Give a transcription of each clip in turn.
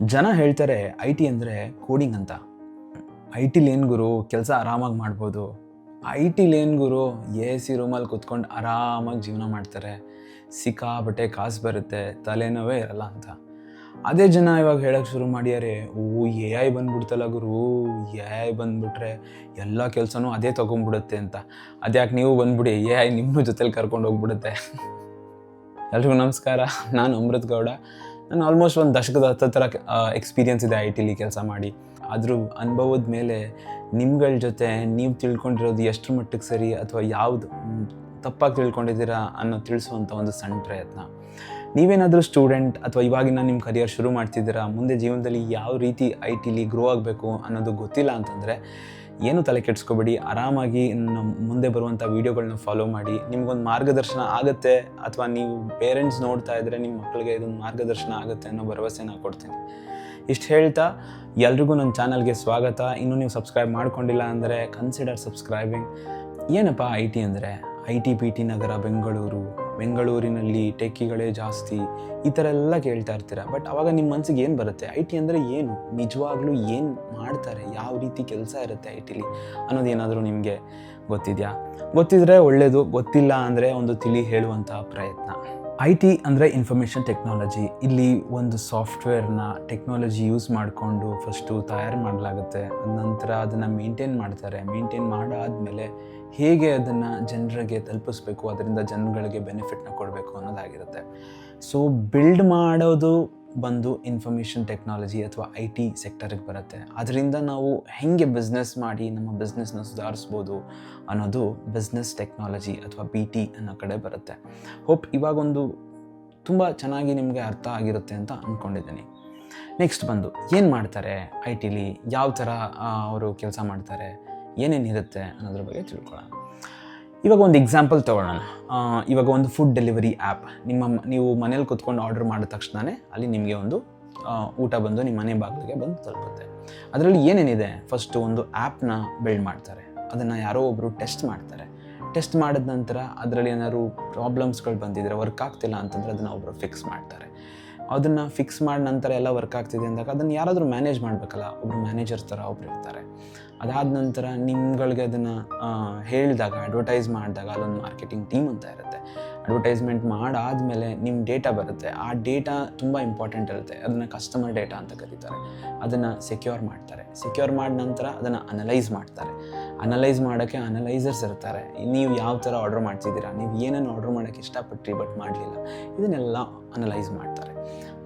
ಜನ ಹೇಳ್ತಾರೆ I T ಅಂದರೆ ಕೋಡಿಂಗ್ ಅಂತ. ಐ ಟಿಲಿ ಏನು ಗುರು ಕೆಲಸ ಆರಾಮಾಗಿ ಮಾಡ್ಬೋದು. ಐ ಟಿಲಿ ಏನು ಗುರು ಎ ಸಿ ರೂಮಲ್ಲಿ ಕುತ್ಕೊಂಡು ಆರಾಮಾಗಿ ಜೀವನ ಮಾಡ್ತಾರೆ. ಸಿಕ್ಕಾಬಟ್ಟೆ ಕಾಸು ಬರುತ್ತೆ, ತಲೆನೋವೇ ಇರಲ್ಲ ಅಂತ. ಅದೇ ಜನ ಇವಾಗ ಹೇಳೋಕ್ಕೆ ಶುರು ಮಾಡ್ಯಾರೆ, ಓ, ಎ ಐ ಬಂದ್ಬಿಡ್ತಲ್ಲ ಗುರು, ಎ ಐ ಬಂದ್ಬಿಟ್ರೆ ಎಲ್ಲ ಕೆಲಸನೂ ಅದೇ ತೊಗೊಂಡ್ಬಿಡುತ್ತೆ ಅಂತ. ಅದ್ಯಾಕೆ ನೀವು ಬಂದ್ಬಿಡಿ, ಎ ಐ ನಿಮ್ಮ ಜೊತೆಲಿ ಕರ್ಕೊಂಡು ಹೋಗ್ಬಿಡುತ್ತೆ. ಎಲ್ರಿಗೂ ನಮಸ್ಕಾರ, ನಾನು ಅಮೃತ್ ಗೌಡ. ನಾನು ಆಲ್ಮೋಸ್ಟ್ ಒಂದು ದಶಕದ ಹತ್ತತ್ರ ಎಕ್ಸ್ಪೀರಿಯನ್ಸ್ ಇದೆ ಐ ಟಿಲಿ ಕೆಲಸ ಮಾಡಿ. ಅದ್ರ ಅನುಭವದ ಮೇಲೆ ನಿಮ್ಗಳ ಜೊತೆ ನೀವು ತಿಳ್ಕೊಂಡಿರೋದು ಎಷ್ಟರ ಮಟ್ಟಿಗೆ ಸರಿ ಅಥವಾ ಯಾವುದು ತಪ್ಪಾಗಿ ತಿಳ್ಕೊಂಡಿದ್ದೀರಾ ಅನ್ನೋ ತಿಳಿಸುವಂಥ ಒಂದು ಸಣ್ಣ ಪ್ರಯತ್ನ. ನೀವೇನಾದರೂ ಸ್ಟೂಡೆಂಟ್ ಅಥವಾ ಇವಾಗಿನ ನಿಮ್ಮ ಕರಿಯರ್ ಶುರು ಮಾಡ್ತಿದ್ದೀರಾ, ಮುಂದೆ ಜೀವನದಲ್ಲಿ ಯಾವ ರೀತಿ ಐ ಟಿಲಿ ಗ್ರೋ ಆಗಬೇಕು ಅನ್ನೋದು ಗೊತ್ತಿಲ್ಲ ಅಂತಂದರೆ ಏನು ತಲೆ ಕೆಡಿಸ್ಕೋಬೇಡಿ, ಆರಾಮಾಗಿ ನಮ್ಮ ಮುಂದೆ ಬರುವಂಥ ವೀಡಿಯೋಗಳನ್ನ ಫಾಲೋ ಮಾಡಿ. ನಿಮ್ಗೊಂದು ಮಾರ್ಗದರ್ಶನ ಆಗುತ್ತೆ ಅಥವಾ ನೀವು ಪೇರೆಂಟ್ಸ್ ನೋಡ್ತಾ ಇದ್ದರೆ ನಿಮ್ಮ ಮಕ್ಕಳಿಗೆ ಇದೊಂದು ಮಾರ್ಗದರ್ಶನ ಆಗುತ್ತೆ ಅನ್ನೋ ಭರವಸೆನ ಕೊಡ್ತೀನಿ. ಇಷ್ಟು ಹೇಳ್ತಾ, ಎಲ್ರಿಗೂ ನನ್ನ ಚಾನಲ್ಗೆ ಸ್ವಾಗತ. ಇನ್ನೂ ನೀವು ಸಬ್ಸ್ಕ್ರೈಬ್ ಮಾಡ್ಕೊಂಡಿಲ್ಲ ಅಂದರೆ ಕನ್ಸಿಡರ್ ಸಬ್ಸ್ಕ್ರೈಬಿಂಗ್ ಏನಪ್ಪ ಐ ಟಿ ಅಂದರೆ? ಐ ಟಿ ಪಿ ಟಿ ನಗರ, ಬೆಂಗಳೂರು. ಬೆಂಗಳೂರಿನಲ್ಲಿ ಟೆಕ್ಕಿಗಳೇ ಜಾಸ್ತಿ ಈ ಥರ ಎಲ್ಲ ಕೇಳ್ತಾ ಇರ್ತೀರ. ಬಟ್ ಅವಾಗ ನಿಮ್ಮ ಮನಸ್ಸಿಗೆ ಏನು ಬರುತ್ತೆ? ಐ ಟಿ ಅಂದರೆ ಏನು? ನಿಜವಾಗ್ಲೂ ಏನು ಮಾಡ್ತಾರೆ? ಯಾವ ರೀತಿ ಕೆಲಸ ಇರುತ್ತೆ ಐ ಟಿಲಿ ಅನ್ನೋದೇನಾದರೂ ನಿಮಗೆ ಗೊತ್ತಿದೆಯಾ? ಗೊತ್ತಿದ್ರೆ ಒಳ್ಳೆಯದು ಗೊತ್ತಿಲ್ಲ ಅಂದರೆ ಒಂದು ತಿಳಿ ಹೇಳುವಂತಹ ಪ್ರಯತ್ನ. ಐ ಟಿ ಅಂದರೆ ಇನ್ಫಾರ್ಮೇಷನ್ ಟೆಕ್ನಾಲಜಿ ಇಲ್ಲಿ ಒಂದು ಸಾಫ್ಟ್ವೇರ್ನ ಟೆಕ್ನಾಲಜಿ ಯೂಸ್ ಮಾಡಿಕೊಂಡು ಫಸ್ಟು ತಯಾರು ಮಾಡಲಾಗುತ್ತೆ. ನಂತರ ಅದನ್ನು ಮೇಂಟೈನ್ ಮಾಡ್ತಾರೆ. ಮೇಂಟೈನ್ ಮಾಡಾದಮೇಲೆ ಹೇಗೆ ಅದನ್ನು ಜನರಿಗೆ ತಲುಪಿಸ್ಬೇಕು, ಅದರಿಂದ ಜನಗಳಿಗೆ ಬೆನಿಫಿಟ್ನ ಕೊಡಬೇಕು ಅನ್ನೋದಾಗಿರುತ್ತೆ. ಸೊ ಬಿಲ್ಡ್ ಮಾಡೋದು ಬಂದು ಇನ್ಫಾರ್ಮೇಷನ್ ಟೆಕ್ನಾಲಜಿ ಅಥವಾ ಐ ಟಿ ಸೆಕ್ಟರಿಗೆ ಬರುತ್ತೆ. ಅದರಿಂದ ನಾವು ಹೇಗೆ ಬಿಸ್ನೆಸ್ ಮಾಡಿ ನಮ್ಮ ಬಿಸ್ನೆಸ್ನ ಸುಧಾರಿಸ್ಬೋದು ಅನ್ನೋದು ಬಿಸ್ನೆಸ್ ಟೆಕ್ನಾಲಜಿ ಅಥವಾ ಬಿ ಟಿ ಅನ್ನೋ ಕಡೆ ಬರುತ್ತೆ. ಹೋಪ್ ಇವಾಗೊಂದು ತುಂಬ ಚೆನ್ನಾಗಿ ನಿಮಗೆ ಅರ್ಥ ಆಗಿರುತ್ತೆ ಅಂತ ಅಂದ್ಕೊಂಡಿದ್ದೀನಿ ನೆಕ್ಸ್ಟ್ ಬಂದು, ಏನು ಮಾಡ್ತಾರೆ ಐ ಟಿಲಿ ಯಾವ ಥರ ಅವರು ಕೆಲಸ ಮಾಡ್ತಾರೆ? ಏನೇನಿರುತ್ತೆ ಅನ್ನೋದ್ರ ಬಗ್ಗೆ ತಿಳ್ಕೊಳ್ಳೋಣ. ಇವಾಗ ಒಂದು ಎಕ್ಸಾಂಪಲ್ ತೊಗೊಳ್ಳೋಣ. ಇವಾಗ ಒಂದು ಫುಡ್ ಡೆಲಿವರಿ ಆ್ಯಪ್ ನಿಮ್ಮ ನೀವು ಮನೇಲಿ ಕುತ್ಕೊಂಡು ಆರ್ಡರ್ ಮಾಡಿದ ತಕ್ಷಣವೇ ಅಲ್ಲಿ ನಿಮಗೆ ಒಂದು ಊಟ ಬಂದು ನಿಮ್ಮ ಮನೆ ಬಾಗಿಲಿಗೆ ಬಂದು ತಲುಪುತ್ತೆ. ಅದರಲ್ಲಿ ಏನೇನಿದೆ? ಫಸ್ಟು ಒಂದು ಆ್ಯಪ್ನ ಬಿಲ್ಡ್ ಮಾಡ್ತಾರೆ. ಅದನ್ನು ಯಾರೋ ಒಬ್ಬರು ಟೆಸ್ಟ್ ಮಾಡ್ತಾರೆ. ಟೆಸ್ಟ್ ಮಾಡಿದ ನಂತರ ಅದರಲ್ಲಿ ಏನಾದ್ರು ಪ್ರಾಬ್ಲಮ್ಸ್ಗಳು ಬಂದಿದ್ರೆ ವರ್ಕ್ ಆಗ್ತಿಲ್ಲ ಅಂತಂದರೆ ಅದನ್ನು ಒಬ್ಬರು ಫಿಕ್ಸ್ ಮಾಡ್ತಾರೆ. ಅದನ್ನು ಫಿಕ್ಸ್ ಮಾಡಿದ ನಂತರ ಎಲ್ಲ ವರ್ಕ್ ಆಗ್ತಿದೆ ಅಂದಾಗ ಅದನ್ನು ಯಾರಾದರೂ ಮ್ಯಾನೇಜ್ ಮಾಡಬೇಕಲ್ಲ ಒಬ್ಬರು ಮ್ಯಾನೇಜರ್ ಥರ ಒಬ್ರು ಇರ್ತಾರೆ. ಅದಾದ ನಂತರ ನಿಮ್ಗಳಿಗೆ ಅದನ್ನು ಹೇಳಿದಾಗ ಅಡ್ವರ್ಟೈಸ್ ಮಾಡಿದಾಗ ಅಲ್ಲೊಂದು ಮಾರ್ಕೆಟಿಂಗ್ ಟೀಮ್ ಅಂತ ಇರುತ್ತೆ. ಅಡ್ವರ್ಟೈಸ್ಮೆಂಟ್ ಮಾಡಾದಮೇಲೆ ನಿಮ್ಮ ಡೇಟಾ ಬರುತ್ತೆ. ಆ ಡೇಟಾ ತುಂಬ ಇಂಪಾರ್ಟೆಂಟ್ ಇರುತ್ತೆ. ಅದನ್ನು ಕಸ್ಟಮರ್ ಡೇಟಾ ಅಂತ ಕರೀತಾರೆ. ಅದನ್ನು ಸೆಕ್ಯೂರ್ ಮಾಡ್ತಾರೆ. ಸೆಕ್ಯೂರ್ ಮಾಡಿದ ನಂತರ ಅದನ್ನು ಅನಲೈಸ್ ಮಾಡ್ತಾರೆ. ಅನಲೈಸ್ ಮಾಡೋಕ್ಕೆ ಅನಲೈಸರ್ಸ್ ಇರ್ತಾರೆ. ನೀವು ಯಾವ ಥರ ಆರ್ಡರ್ ಮಾಡ್ತಿದ್ದೀರಾ? ನೀವು ಏನೇನು ಆರ್ಡರ್ ಮಾಡೋಕ್ಕೆ ಇಷ್ಟಪಟ್ಟಿರಿ ಬಟ್ ಮಾಡಲಿಲ್ಲ? ಇದನ್ನೆಲ್ಲ ಅನಲೈಸ್ ಮಾಡ್ತಾರೆ.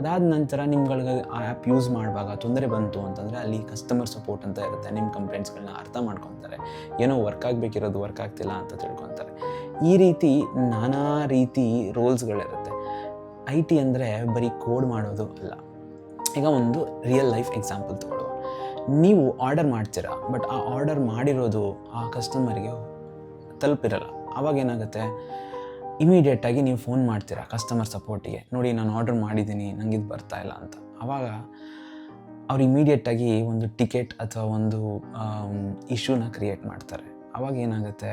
ಅದಾದ ನಂತರ ನಿಮ್ಗಳಿಗೆ ಆ ಆ್ಯಪ್ ಯೂಸ್ ಮಾಡುವಾಗ ತೊಂದರೆ ಬಂತು ಅಂತಂದರೆ ಅಲ್ಲಿ ಕಸ್ಟಮರ್ ಸಪೋರ್ಟ್ ಅಂತ ಇರುತ್ತೆ. ನಿಮ್ಮ ಕಂಪ್ಲೇಂಟ್ಸ್ಗಳನ್ನ ಅರ್ಥ ಮಾಡ್ಕೊತಾರೆ. ಏನೋ ವರ್ಕ್ ಆಗಬೇಕಿರೋದು ವರ್ಕ್ ಆಗ್ತಿಲ್ಲ ಅಂತ ತಿಳ್ಕೊತಾರೆ. ಈ ರೀತಿ ನಾನಾ ರೀತಿ ರೋಲ್ಸ್ಗಳಿರುತ್ತೆ ಐ ಟಿ ಅಂದರೆ ಬರೀ ಕೋಡ್ ಮಾಡೋದು ಅಲ್ಲ. ಈಗ ಒಂದು ರಿಯಲ್ ಲೈಫ್ ಎಕ್ಸಾಂಪಲ್ ತಗೊಳ್ಳುವ. ನೀವು ಆರ್ಡರ್ ಮಾಡ್ತೀರಾ ಬಟ್ ಆ ಆರ್ಡರ್ ಮಾಡಿರೋದು ಆ ಕಸ್ಟಮರ್ಗೆ ತಲುಪಿರಲ್ಲ. ಅವಾಗ ಏನಾಗುತ್ತೆ? ಇಮಿಡಿಯೇಟಾಗಿ ನೀವು ಫೋನ್ ಮಾಡ್ತೀರಾ ಕಸ್ಟಮರ್ ಸಪೋರ್ಟಿಗೆ ನೋಡಿ, ನಾನು ಆರ್ಡರ್ ಮಾಡಿದ್ದೀನಿ ನಂಗೆ ಇದು ಬರ್ತಾ ಇಲ್ಲ ಅಂತ. ಆವಾಗ ಅವ್ರು ಇಮಿಡಿಯೇಟಾಗಿ ಒಂದು ಟಿಕೆಟ್ ಅಥವಾ ಒಂದು ಇಶ್ಯೂನ ಕ್ರಿಯೇಟ್ ಮಾಡ್ತಾರೆ. ಅವಾಗ ಏನಾಗುತ್ತೆ?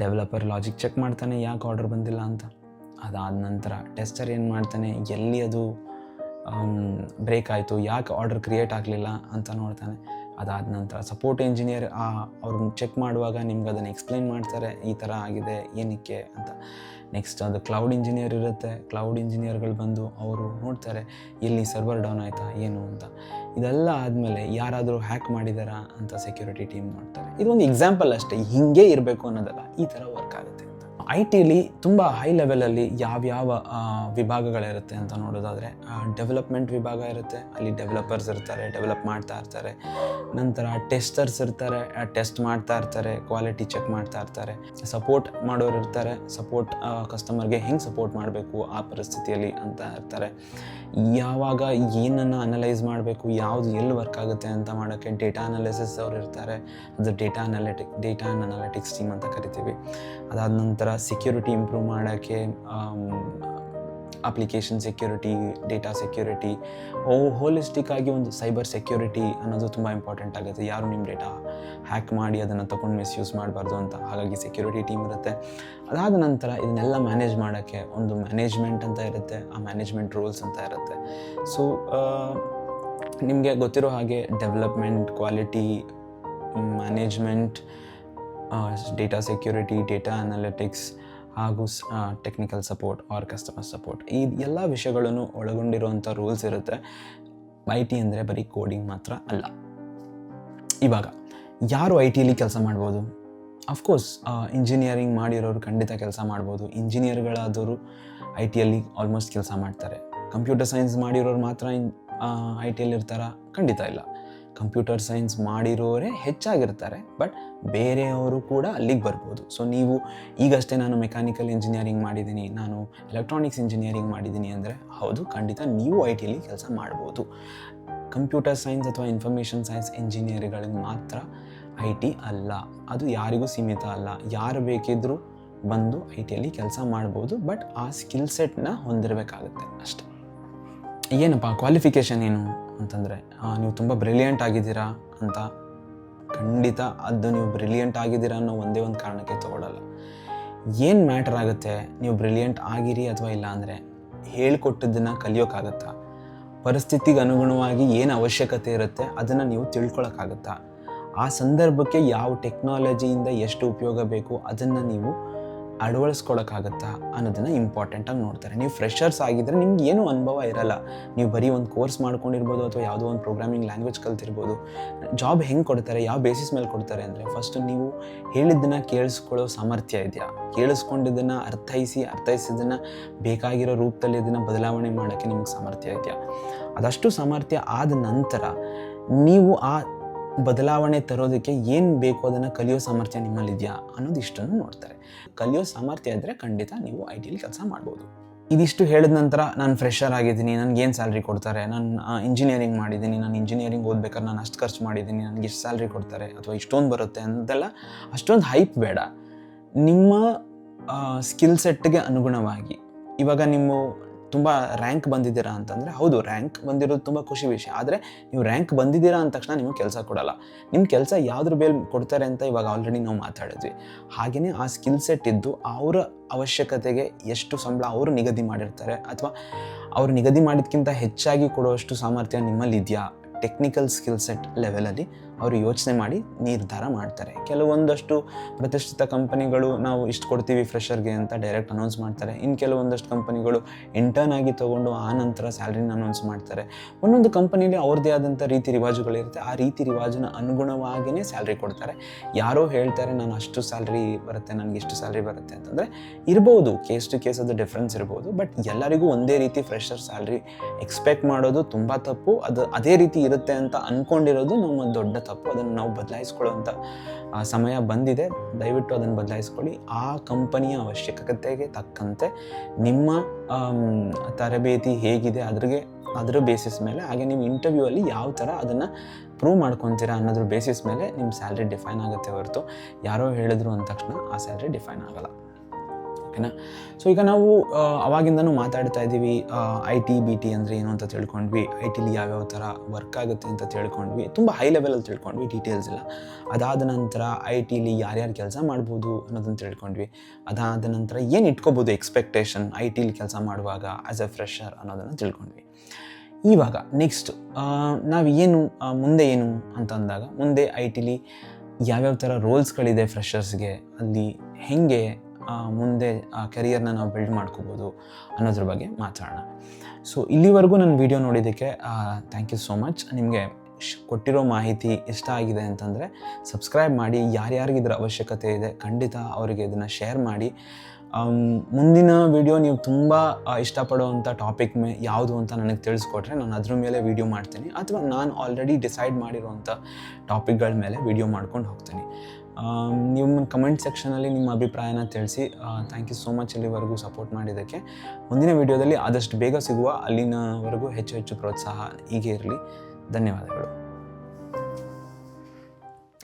ಡೆವಲಪರ್ ಲಾಜಿಕ್ ಚೆಕ್ ಮಾಡ್ತಾನೆ, ಯಾಕೆ ಆರ್ಡರ್ ಬಂದಿಲ್ಲ ಅಂತ. ಅದಾದ ನಂತರ ಟೆಸ್ಟರ್ ಏನು ಮಾಡ್ತಾನೆ? ಎಲ್ಲಿ ಅದು ಬ್ರೇಕ್ ಆಯಿತು, ಯಾಕೆ ಆರ್ಡರ್ ಕ್ರಿಯೇಟ್ ಆಗಲಿಲ್ಲ ಅಂತ ನೋಡ್ತಾನೆ. ಅದಾದ ನಂತರ ಸಪೋರ್ಟ್ ಇಂಜಿನಿಯರ್ ಅವ್ರನ್ನ ಚೆಕ್ ಮಾಡುವಾಗ ನಿಮ್ಗೆ ಅದನ್ನು ಎಕ್ಸ್ಪ್ಲೈನ್ ಮಾಡ್ತಾರೆ, ಈ ಥರ ಆಗಿದೆ, ಏನಕ್ಕೆ ಅಂತ. ನೆಕ್ಸ್ಟ್ ಅದು ಕ್ಲೌಡ್ ಇಂಜಿನಿಯರ್ ಇರುತ್ತೆ ಕ್ಲೌಡ್ ಇಂಜಿನಿಯರ್ಗಳು ಬಂದು ಅವರು ನೋಡ್ತಾರೆ, ಎಲ್ಲಿ ಸರ್ವರ್ ಡೌನ್ ಆಯಿತಾ, ಏನು ಅಂತ. ಇದೆಲ್ಲ ಆದಮೇಲೆ ಯಾರಾದರೂ ಹ್ಯಾಕ್ ಮಾಡಿದಾರಾ ಅಂತ ಸೆಕ್ಯೂರಿಟಿ ಟೀಮ್ ನೋಡ್ತಾರೆ. ಇದೊಂದು ಎಕ್ಸಾಂಪಲ್ ಅಷ್ಟೇ, ಹಿಂಗೆ ಇರಬೇಕು ಅನ್ನೋದಲ್ಲ, ಈ ಥರ ವರ್ಕ್ ಆಗುತ್ತೆ. ಐ ಟಿಲಿ ತುಂಬ ಹೈ ಲೆವೆಲಲ್ಲಿ ಯಾವ್ಯಾವ ವಿಭಾಗಗಳಿರುತ್ತೆ ಅಂತ ನೋಡೋದಾದರೆ ಡೆವಲಪ್ಮೆಂಟ್ ವಿಭಾಗ ಇರುತ್ತೆ. ಅಲ್ಲಿ ಡೆವಲಪರ್ಸ್ ಇರ್ತಾರೆ ಡೆವಲಪ್ ಮಾಡ್ತಾ ಇರ್ತಾರೆ. ನಂತರ ಟೆಸ್ಟರ್ಸ್ ಇರ್ತಾರೆ ಟೆಸ್ಟ್ ಮಾಡ್ತಾ ಇರ್ತಾರೆ ಕ್ವಾಲಿಟಿ ಚೆಕ್ ಮಾಡ್ತಾ ಇರ್ತಾರೆ. ಸಪೋರ್ಟ್ ಮಾಡೋರು ಇರ್ತಾರೆ ಸಪೋರ್ಟ್ ಕಸ್ಟಮರ್ಗೆ ಹೆಂಗೆ ಸಪೋರ್ಟ್ ಮಾಡಬೇಕು ಆ ಪರಿಸ್ಥಿತಿಯಲ್ಲಿ ಅಂತ ಇರ್ತಾರೆ. ಯಾವಾಗ ಏನನ್ನು ಅನಲೈಸ್ ಮಾಡಬೇಕು, ಯಾವುದು ಎಲ್ಲಿ ವರ್ಕ್ ಆಗುತ್ತೆ ಅಂತ ಮಾಡೋಕ್ಕೆ ಡೇಟಾ ಅನಾಲಿಸಿಸ್ ಅವ್ರು ಇರ್ತಾರೆ. ಅದು data analytic data and analytics team ಅಂತ ಕರಿತೀವಿ. ಅದಾದ ನಂತರ ಸೆಕ್ಯೂರಿಟಿ ಇಂಪ್ರೂವ್ ಮಾಡೋಕ್ಕೆ application security data security holistic ಆಗಿ ಒಂದು ಸೈಬರ್ ಸೆಕ್ಯೂರಿಟಿ ಅನ್ನೋದು ತುಂಬ ಇಂಪಾರ್ಟೆಂಟ್ ಆಗುತ್ತೆ. ಯಾರು ನಿಮ್ಮ ಡೇಟಾ ಹ್ಯಾಕ್ ಮಾಡಿ ಅದನ್ನು ತೊಗೊಂಡು ಮಿಸ್ಯೂಸ್ ಮಾಡಬಾರ್ದು ಅಂತ. ಹಾಗಾಗಿ ಸೆಕ್ಯೂರಿಟಿ ಟೀಮ್ ಇರುತ್ತೆ. ಅದಾದ ನಂತರ ಇದನ್ನೆಲ್ಲ ಮ್ಯಾನೇಜ್ ಮಾಡೋಕ್ಕೆ ಒಂದು ಮ್ಯಾನೇಜ್ಮೆಂಟ್ ಅಂತ ಇರುತ್ತೆ. ಆ ಮ್ಯಾನೇಜ್ಮೆಂಟ್ ರೂಲ್ಸ್ ಅಂತ ಇರುತ್ತೆ. ಸೊ ನಿಮಗೆ ಗೊತ್ತಿರೋ ಹಾಗೆ development quality management data security data analytics ಹಾಗೂ technical support or customer support ಈ ಎಲ್ಲ ವಿಷಯಗಳನ್ನು ಒಳಗೊಂಡಿರುವಂಥ ರೂಲ್ಸ್ ಇರುತ್ತೆ. ಐ ಟಿ ಅಂದರೆ ಬರೀ ಕೋಡಿಂಗ್ ಮಾತ್ರ ಅಲ್ಲ. ಇವಾಗ, ಯಾರು ಐ ಟಿಯಲ್ಲಿ ಕೆಲಸ ಮಾಡ್ಬೋದು? ಅಫ್ಕೋರ್ಸ್ ಇಂಜಿನಿಯರಿಂಗ್ ಮಾಡಿರೋರು ಖಂಡಿತ ಕೆಲಸ ಮಾಡ್ಬೋದು. ಇಂಜಿನಿಯರ್ಗಳಾದವರು ಐ ಟಿಯಲ್ಲಿ ಆಲ್ಮೋಸ್ಟ್ ಕೆಲಸ ಮಾಡ್ತಾರೆ. ಕಂಪ್ಯೂಟರ್ ಸೈನ್ಸ್ ಮಾಡಿರೋರು ಮಾತ್ರ ಐ ಟಿಯಲ್ಲಿ ಇರ್ತಾರ ಖಂಡಿತ ಇಲ್ಲ. ಕಂಪ್ಯೂಟರ್ ಸೈನ್ಸ್ ಮಾಡಿರೋರೇ ಹೆಚ್ಚಾಗಿರ್ತಾರೆ, ಬಟ್ ಬೇರೆಯವರು ಕೂಡ ಅಲ್ಲಿಗೆ ಬರ್ಬೋದು. ಸೊ ನೀವು ಈಗಷ್ಟೇ ನಾನು ಮೆಕ್ಯಾನಿಕಲ್ ಇಂಜಿನಿಯರಿಂಗ್ ಮಾಡಿದ್ದೀನಿ, ನಾನು ಎಲೆಕ್ಟ್ರಾನಿಕ್ಸ್ ಇಂಜಿನಿಯರಿಂಗ್ ಮಾಡಿದ್ದೀನಿ ಅಂದರೆ ಹೌದು, ಖಂಡಿತ ನೀವು ಐ ಟಿಯಲ್ಲಿ ಕೆಲಸ ಮಾಡ್ಬೋದು. ಕಂಪ್ಯೂಟರ್ ಸೈನ್ಸ್ ಅಥವಾ ಇನ್ಫಾರ್ಮೇಷನ್ ಸೈನ್ಸ್ ಇಂಜಿನಿಯರ್ಗಳಿಗೆ ಮಾತ್ರ ಐ ಟಿ ಅಲ್ಲ. ಅದು ಯಾರಿಗೂ ಸೀಮಿತ ಅಲ್ಲ. ಯಾರು ಬೇಕಿದ್ದರೂ ಬಂದು ಐ ಟಿಯಲ್ಲಿ ಕೆಲಸ ಮಾಡ್ಬೋದು, ಬಟ್ ಆ ಸ್ಕಿಲ್ ಸೆಟ್ನ ಹೊಂದಿರಬೇಕಾಗುತ್ತೆ ಅಷ್ಟೆ. ಏನಪ್ಪ ಕ್ವಾಲಿಫಿಕೇಷನ್ ಏನು? ಅಂತಂದರೆ ನೀವು ತುಂಬ ಬ್ರಿಲಿಯಂಟ್ ಆಗಿದ್ದೀರಾ? ಅಂತ ಖಂಡಿತ ಅದು ನೀವು ಬ್ರಿಲಿಯಂಟ್ ಆಗಿದ್ದೀರಾ ಅನ್ನೋ ಒಂದೇ ಒಂದು ಕಾರಣಕ್ಕೆ ತೊಗೊಳಲ್ಲ. ಏನು ಮ್ಯಾಟರ್ ಆಗುತ್ತೆ? ನೀವು ಬ್ರಿಲಿಯಂಟ್ ಆಗಿರಿ ಅಥವಾ ಇಲ್ಲ ಅಂದರೆ ಹೇಳ್ಕೊಟ್ಟಿದ್ದನ್ನು ಕಲಿಯೋಕ್ಕಾಗತ್ತಾ ಪರಿಸ್ಥಿತಿಗೆ ಅನುಗುಣವಾಗಿ ಏನು ಅವಶ್ಯಕತೆ ಇರುತ್ತೆ ಅದನ್ನು ನೀವು ತಿಳ್ಕೊಳಕ್ಕಾಗತ್ತಾ ಆ ಸಂದರ್ಭಕ್ಕೆ ಯಾವ ಟೆಕ್ನಾಲಜಿಯಿಂದ ಎಷ್ಟು ಉಪಯೋಗ ಬೇಕು ಅದನ್ನು ನೀವು ಅಳವಡಿಸ್ಕೊಳಕ್ಕಾಗತ್ತಾ ಅನ್ನೋದನ್ನು ಇಂಪಾರ್ಟೆಂಟಾಗಿ ನೋಡ್ತಾರೆ. ನೀವು ಫ್ರೆಷರ್ಸ್ ಆಗಿದ್ದರೆ ನಿಮ್ಗೆ ಏನೂ ಅನುಭವ ಇರಲ್ಲ. ನೀವು ಬರೀ ಒಂದು ಕೋರ್ಸ್ ಮಾಡ್ಕೊಂಡಿರ್ಬೋದು ಅಥವಾ ಯಾವುದೋ ಒಂದು ಪ್ರೋಗ್ರಾಮಿಂಗ್ ಲ್ಯಾಂಗ್ವೇಜ್ ಕಲ್ತಿರ್ಬೋದು. ಜಾಬ್ ಹೆಂಗೆ ಕೊಡ್ತಾರೆ, ಯಾವ ಬೇಸಿಸ್ ಮೇಲೆ ಕೊಡ್ತಾರೆ ಅಂದರೆ ಫಸ್ಟ್ ನೀವು ಹೇಳಿದ್ದನ್ನು ಕೇಳಿಸ್ಕೊಳ್ಳೋ ಸಾಮರ್ಥ್ಯ ಇದೆಯಾ? ಕೇಳಿಸ್ಕೊಂಡಿದ್ದನ್ನು ಅರ್ಥೈಸಿ, ಅರ್ಥೈಸಿದ್ದನ್ನು ಬೇಕಾಗಿರೋ ರೂಪದಲ್ಲಿ ಇದನ್ನು ಬದಲಾವಣೆ ಮಾಡೋಕ್ಕೆ ನಿಮ್ಗೆ ಸಾಮರ್ಥ್ಯ ಇದೆಯಾ? ಅದಷ್ಟು ಸಾಮರ್ಥ್ಯ ಆದ ನಂತರ ನೀವು ಆ ಬದಲಾವಣೆ ತರೋದಕ್ಕೆ ಏನು ಬೇಕು ಅದನ್ನು ಕಲಿಯೋ ಸಾಮರ್ಥ್ಯ ನಿಮ್ಮಲ್ಲಿದೆಯಾ ಅನ್ನೋದು ಇಷ್ಟನ್ನು ನೋಡ್ತಾರೆ. ಕಲಿಯೋ ಸಾಮರ್ಥ್ಯ ಇದ್ದರೆ ಖಂಡಿತ ನೀವು ಐ ಟಿಲಿ ಕೆಲಸ ಮಾಡ್ಬೋದು. ಇದಿಷ್ಟು ಹೇಳಿದ ನಂತರ ನಾನು ಫ್ರೆಷರ್ ಆಗಿದ್ದೀನಿ, ನನಗೆ ಏನು ಸ್ಯಾಲ್ರಿ ಕೊಡ್ತಾರೆ, ನಾನು ಇಂಜಿನಿಯರಿಂಗ್ ಮಾಡಿದ್ದೀನಿ, ನಾನು ಇಂಜಿನಿಯರಿಂಗ್ ಓದ್ಬೇಕಾದ್ರೆ ನಾನು ಅಷ್ಟು ಖರ್ಚು ಮಾಡಿದ್ದೀನಿ, ನನಗೆ ಎಷ್ಟು ಸ್ಯಾಲ್ರಿ ಕೊಡ್ತಾರೆ ಅಥವಾ ಇಷ್ಟೊಂದು ಬರುತ್ತೆ ಅಂತೆಲ್ಲ ಅಷ್ಟೊಂದು ಹೈಪ್ ಬೇಡ. ನಿಮ್ಮ ಸ್ಕಿಲ್ ಸೆಟ್ಗೆ ಅನುಗುಣವಾಗಿ ಇವಾಗ ನಿಮ್ಮ ತುಂಬ ರ್ಯಾಂಕ್ ಬಂದಿದ್ದೀರಾ ಅಂತಂದರೆ, ಹೌದು ರ್ಯಾಂಕ್ ಬಂದಿರೋದು ತುಂಬ ಖುಷಿ ವಿಷಯ. ಆದರೆ ನೀವು ರ್ಯಾಂಕ್ ಬಂದಿದ್ದೀರಾ ಅಂದ ತಕ್ಷಣ ನಿಮಗೆ ಕೆಲಸ ಕೊಡಲ್ಲ. ನಿಮ್ಮ ಕೆಲಸ ಯಾವುದ್ರ ಮೇಲೆ ಕೊಡ್ತಾರೆ ಅಂತ ಇವಾಗ ಆಲ್ರೆಡಿ ನಾವು ಮಾತಾಡಿದ್ವಿ. ಹಾಗೆಯೇ ಆ ಸ್ಕಿಲ್ ಸೆಟ್ ಇದ್ದು ಅವರ ಅವಶ್ಯಕತೆಗೆ ಎಷ್ಟು ಸಂಬಳ ಅವರು ನಿಗದಿ ಮಾಡಿರ್ತಾರೆ ಅಥವಾ ಅವರು ನಿಗದಿ ಮಾಡಿದ್ಕಿಂತ ಹೆಚ್ಚಾಗಿ ಕೊಡುವಷ್ಟು ಸಾಮರ್ಥ್ಯ ನಿಮ್ಮಲ್ಲಿ ಇದೆಯಾ ಟೆಕ್ನಿಕಲ್ ಸ್ಕಿಲ್ ಸೆಟ್ ಲೆವೆಲಲ್ಲಿ ಅವರು ಯೋಚನೆ ಮಾಡಿ ನಿರ್ಧಾರ ಮಾಡ್ತಾರೆ. ಕೆಲವೊಂದಷ್ಟು ಪ್ರತಿಷ್ಠಿತ ಕಂಪನಿಗಳು ನಾವು ಇಷ್ಟು ಕೊಡ್ತೀವಿ ಫ್ರೆಷರ್ಗೆ ಅಂತ ಡೈರೆಕ್ಟ್ ಅನೌನ್ಸ್ ಮಾಡ್ತಾರೆ. ಇನ್ನು ಕೆಲವೊಂದಷ್ಟು ಕಂಪನಿಗಳು ಇಂಟರ್ನ್ ಆಗಿ ತೊಗೊಂಡು ಆ ನಂತರ ಸ್ಯಾಲ್ರಿನ ಅನೌನ್ಸ್ ಮಾಡ್ತಾರೆ. ಒಂದೊಂದು ಕಂಪನಿಲಿ ಅವ್ರದ್ದೇ ಆದಂಥ ರೀತಿ ರಿವಾಜುಗಳಿರುತ್ತೆ. ಆ ರೀತಿ ರಿವಾಜಿನ ಅನುಗುಣವಾಗಿಯೇ ಸ್ಯಾಲ್ರಿ ಕೊಡ್ತಾರೆ. ಯಾರೋ ಹೇಳ್ತಾರೆ, ನಾನು ಅಷ್ಟು ಸ್ಯಾಲ್ರಿ ಬರುತ್ತೆ, ನನಗೆ ಇಷ್ಟು ಸ್ಯಾಲ್ರಿ ಬರುತ್ತೆ. ಅಂತಂದರೆ ಇರ್ಬೋದು, ಕೇಸ್ ಟು ಕೇಸ್ ಅದು ಡಿಫ್ರೆನ್ಸ್ ಇರ್ಬೋದು. ಬಟ್ ಎಲ್ಲರಿಗೂ ಒಂದೇ ರೀತಿ ಫ್ರೆಷರ್ ಸ್ಯಾಲ್ರಿ ಎಕ್ಸ್ಪೆಕ್ಟ್ ಮಾಡೋದು ತುಂಬ ತಪ್ಪು. ಅದು ಅದೇ ರೀತಿ ಇರುತ್ತೆ ಅಂತ ಅಂದ್ಕೊಂಡಿರೋದು ನಮ್ಮ ದೊಡ್ಡ ತಪ್ಪು, ಅದನ್ನು ನಾವು ಬದಲಾಯಿಸ್ಕೊಳ್ಳುವಂಥ ಸಮಯ ಬಂದಿದೆ. ದಯವಿಟ್ಟು ಅದನ್ನು ಬದಲಾಯಿಸ್ಕೊಳ್ಳಿ. ಆ ಕಂಪನಿಯ ಅವಶ್ಯಕತೆಗೆ ತಕ್ಕಂತೆ ನಿಮ್ಮ ತರಬೇತಿ ಹೇಗಿದೆ, ಅದ್ರಿಗೆ, ಅದರ ಬೇಸಿಸ್ ಮೇಲೆ, ಹಾಗೆ ನೀವು ಇಂಟರ್ವ್ಯೂ ಅಲ್ಲಿ ಯಾವ ಥರ ಅದನ್ನು ಪ್ರೂವ್ ಮಾಡ್ಕೊತೀರಾ ಅನ್ನೋದ್ರ ಬೇಸಿಸ್ ಮೇಲೆ ನಿಮ್ಮ ಸ್ಯಾಲ್ರಿ ಡಿಫೈನ್ ಆಗುತ್ತೆ ಹೊರತು. ಯಾರೋ ಹೇಳಿದ್ರು ಅಂದ ತಕ್ಷಣ ಆ ಸ್ಯಾಲ್ರಿ ಡಿಫೈನ್ ಆಗಲ್ಲ. ಓಕೆನಾ? ಸೊ ಈಗ ನಾವು ಅವಾಗಿಂದನೂ ಮಾತಾಡ್ತಾ ಇದ್ದೀವಿ ಐ ಟಿ ಬಿ ಟಿ ಅಂದರೆ ಏನು ಅಂತ ತಿಳ್ಕೊಂಡ್ವಿ ಐ ಟಿಲಿ ಯಾವ್ಯಾವ ಥರ ವರ್ಕ್ ಆಗುತ್ತೆ ಅಂತ ತಿಳ್ಕೊಂಡ್ವಿ, ತುಂಬ ಹೈ ಲೆವೆಲಲ್ಲಿ ತಿಳ್ಕೊಂಡ್ವಿ ಡೀಟೇಲ್ಸ್ ಎಲ್ಲ. ಅದಾದ ನಂತರ ಐ ಟಿಲಿ ಯಾರ್ಯಾರು ಕೆಲಸ ಮಾಡ್ಬೋದು ಅನ್ನೋದನ್ನು ತಿಳ್ಕೊಂಡ್ವಿ. ಅದಾದ ನಂತರ ಏನು ಇಟ್ಕೋಬೋದು ಎಕ್ಸ್ಪೆಕ್ಟೇಷನ್ ಐ ಟಿಲಿ ಕೆಲಸ ಮಾಡುವಾಗ ಆ್ಯಸ್ ಎ ಫ್ರೆಷರ್ ಅನ್ನೋದನ್ನು ತಿಳ್ಕೊಂಡ್ವಿ. ಇವಾಗ ನೆಕ್ಸ್ಟ್ ನಾವು ಏನು ಮುಂದೆ ಏನು ಅಂತ ಅಂದಾಗ, ಮುಂದೆ ಐ ಟಿಲಿ ಯಾವ್ಯಾವ ಥರ ರೋಲ್ಸ್ಗಳಿದೆ ಫ್ರೆಷರ್ಸ್ಗೆ ಅಲ್ಲಿ ಹೆಂಗೆ ಮುಂದೆ ಆ ಕೆರಿಯರ್ನ ನಾವು ಬಿಲ್ಡ್ ಮಾಡ್ಕೋಬೋದು ಅನ್ನೋದ್ರ ಬಗ್ಗೆ ಮಾತಾಡೋಣ. ಸೊ ಇಲ್ಲಿವರೆಗೂ ನನ್ನ ವಿಡಿಯೋ ನೋಡಿದ್ದಕ್ಕೆ ಥ್ಯಾಂಕ್ ಯು ಸೋ ಮಚ್ ನಿಮಗೆ ಕೊಟ್ಟಿರೋ ಮಾಹಿತಿ ಇಷ್ಟ ಆಗಿದೆ ಅಂತಂದರೆ ಸಬ್ಸ್ಕ್ರೈಬ್ ಮಾಡಿ ಯಾರ್ಯಾರಿಗೆ ಇದರ ಅವಶ್ಯಕತೆ ಇದೆ, ಖಂಡಿತ ಅವರಿಗೆ ಇದನ್ನು ಶೇರ್ ಮಾಡಿ. ಮುಂದಿನ ವಿಡಿಯೋ ನೀವು ತುಂಬ ಇಷ್ಟಪಡುವಂಥ ಟಾಪಿಕ್ ಮೇ, ಯಾವುದು ಅಂತ ನನಗೆ ತಿಳಿಸ್ಕೊಟ್ರೆ ನಾನು ಅದ್ರ ಮೇಲೆ ವಿಡಿಯೋ ಮಾಡ್ತೀನಿ. ಅಥವಾ ನಾನು ಆಲ್ರೆಡಿ ಡಿಸೈಡ್ ಮಾಡಿರುವಂಥ ಟಾಪಿಕ್ಗಳ ಮೇಲೆ ವಿಡಿಯೋ ಮಾಡ್ಕೊಂಡು ಹೋಗ್ತೀನಿ. ನಿಮ್ಮ ಕಮೆಂಟ್ ಸೆಕ್ಷನಲ್ಲಿ ನಿಮ್ಮ ಅಭಿಪ್ರಾಯನ ತಿಳಿಸಿ. ಥ್ಯಾಂಕ್ ಯು ಸೋ ಮಚ್ ಇಲ್ಲಿವರೆಗೂ ಸಪೋರ್ಟ್ ಮಾಡಿದ್ದಕ್ಕೆ. ಮುಂದಿನ ವಿಡಿಯೋದಲ್ಲಿ ಆದಷ್ಟು ಬೇಗ ಸಿಗುವ ಅಲ್ಲಿನವರೆಗೂ ಹೆಚ್ಚು ಹೆಚ್ಚು ಪ್ರೋತ್ಸಾಹ ಹೀಗೆ ಇರಲಿ. ಧನ್ಯವಾದಗಳು.